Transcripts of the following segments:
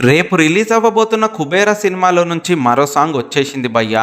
రేపు రిలీజ్ అవ్వబోతున్న కుబేర సినిమాలో నుంచి మరో సాంగ్ వచ్చేసింది భయ్య.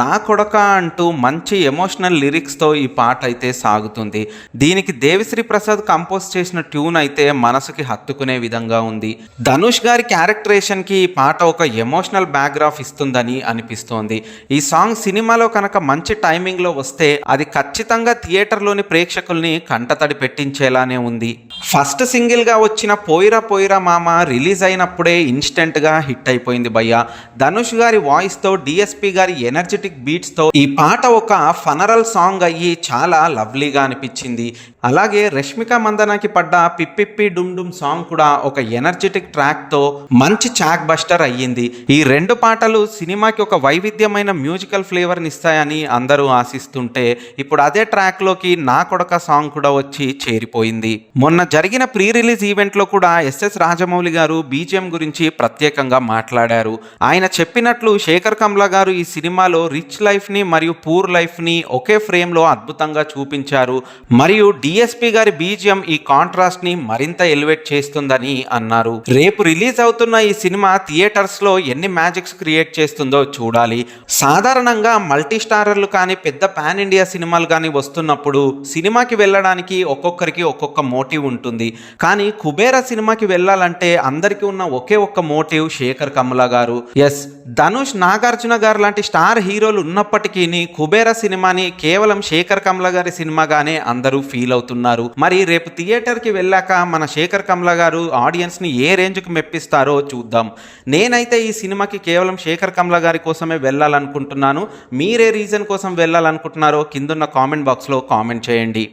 నా కొడక అంటూ మంచి ఎమోషనల్ లిరిక్స్తో ఈ పాట అయితే సాగుతుంది. దీనికి దేవిశ్రీ ప్రసాద్ కంపోజ్ చేసిన ట్యూన్ అయితే మనసుకి హత్తుకునే విధంగా ఉంది. ధనుష్ గారి క్యారెక్టరేషన్కి ఈ పాట ఒక ఎమోషనల్ బ్యాక్గ్రాఫ్ ఇస్తుందని అనిపిస్తోంది. ఈ సాంగ్ సినిమాలో కనుక మంచి టైమింగ్లో వస్తే అది ఖచ్చితంగా థియేటర్లోని ప్రేక్షకుల్ని కంటతడి పెట్టించేలానే ఉంది. ఫస్ట్ సింగిల్గా వచ్చిన పోయిరా పోయిరా మామ రిలీజ్ అయినప్పుడే ఇన్స్టెంట్గా హిట్ అయిపోయింది భయ్య. ధనుష్ గారి వాయిస్తో డిఎస్పి గారి ఎనర్జెటిక్ బీట్స్తో ఈ పాట ఒక ఫనరల్ సాంగ్ అయ్యి చాలా లవ్లీగా అనిపించింది. అలాగే రష్మిక మందనాకి పడ్డ పిప్పిప్పి డుమ్ డుమ్ సాంగ్ కూడా ఒక ఎనర్జెటిక్ ట్రాక్తో మంచి చాక్ బస్టర్ అయ్యింది. ఈ రెండు పాటలు సినిమాకి ఒక వైవిధ్యమైన మ్యూజికల్ ఫ్లేవర్ని ఇస్తాయని అందరూ ఆశిస్తుంటే ఇప్పుడు అదే ట్రాక్లోకి నా కొడక సాంగ్ కూడా వచ్చి చేరిపోయింది. మొన్న జరిగిన ప్రీ రిలీజ్ ఈవెంట్లో కూడా ఎస్ఎస్ రాజమౌళి గారు బీజిఎం గురించి ప్రత్యేకంగా మాట్లాడారు. ఆయన చెప్పినట్లు శేఖర్ కమ్లా గారు ఈ సినిమాలో రిచ్ లైఫ్ని మరియు పూర్ లైఫ్ని ఒకే ఫ్రేమ్లో అద్భుతంగా చూపించారు. మరియు డిఎస్పి గారి బీజియం ఈ కాంట్రాస్ట్ని మరింత ఎలివేట్ చేస్తుందని అన్నారు. రేపు రిలీజ్ అవుతున్న ఈ సినిమా థియేటర్స్లో ఎన్ని మ్యాజిక్స్ క్రియేట్ చేస్తుందో చూడాలి. సాధారణంగా మల్టీ స్టారర్లు కానీ పెద్ద పాన్ ఇండియా సినిమాలు కానీ వస్తున్నప్పుడు సినిమాకి వెళ్ళడానికి ఒక్కొక్కరికి ఒక్కొక్క మోటివ్ ఉంటుంది. కానీ కుబేర సినిమాకి వెళ్ళాలంటే అందరికీ ఉన్న ఒకే ఒక్క మోటివ్ శేఖర్ కమల గారు. ఎస్ ధనుష్ నాగార్జున గారు లాంటి స్టార్ హీరోలు ఉన్నప్పటికీ కుబేర సినిమాని కేవలం శేఖర్ కమల గారి సినిమాగానే అందరూ ఫీల్ అవుతున్నారు. మరి రేపు థియేటర్కి వెళ్ళాక మన శేఖర్ కమల గారు ఆడియన్స్ని ఏ రేంజ్కి మెప్పిస్తారో చూద్దాం. నేనైతే ఈ సినిమాకి కేవలం శేఖర్ కమల గారి కోసమే వెళ్ళాలనుకుంటున్నాను. మీరే రీజన్ కోసం వెళ్ళాలనుకుంటున్నారో కిందున్న కామెంట్ బాక్స్లో కామెంట్ చేయండి.